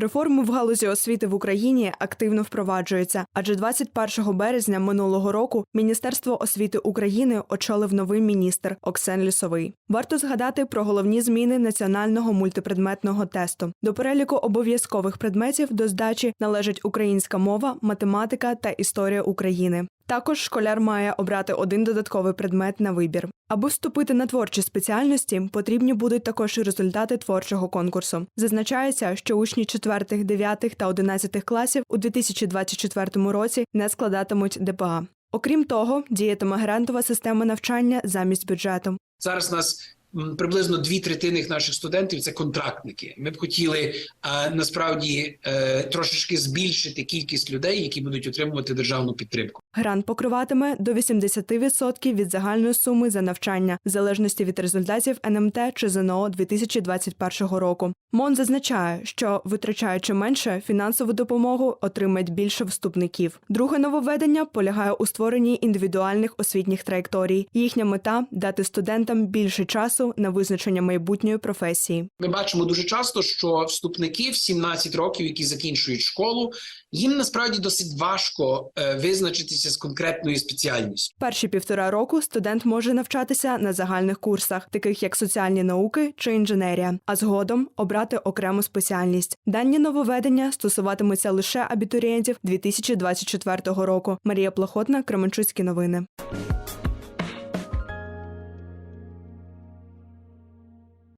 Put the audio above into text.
Реформи в галузі освіти в Україні активно впроваджуються, адже 21 березня минулого року Міністерство освіти України очолив новий міністр Оксен Лісовий. Варто згадати про головні зміни національного мультипредметного тесту. До переліку обов'язкових предметів до здачі належать українська мова, математика та історія України. Також школяр має обрати один додатковий предмет на вибір. Аби вступити на творчі спеціальності, потрібні будуть також і результати творчого конкурсу. Зазначається, що учні 4, 9 та 11 класів у 2024 році не складатимуть ДПА. Окрім того, діятиме грантова система навчання замість бюджету. Зараз нас приблизно дві третини наших студентів це контрактники. Ми б хотіли а, насправді е, трошечки збільшити кількість людей, які будуть отримувати державну підтримку. Грант покриватиме до 80% від загальної суми за навчання, в залежності від результатів НМТ чи ЗНО 2021 року. МОН зазначає, що витрачаючи менше, фінансову допомогу отримають більше вступників. Друге нововведення полягає у створенні індивідуальних освітніх траєкторій. Їхня мета дати студентам більше часу на визначення майбутньої професії. Ми бачимо дуже часто, що вступники в 17 років, які закінчують школу, їм насправді досить важко е, визначитися з конкретною спеціальністю. Перші півтора року студент може навчатися на загальних курсах, таких як соціальні науки чи інженерія, а згодом обрати окрему спеціальність. Дані нововведення стосуватимуться лише абітурієнтів 2024 року. Марія Плохотна, Кременчуцькі новини.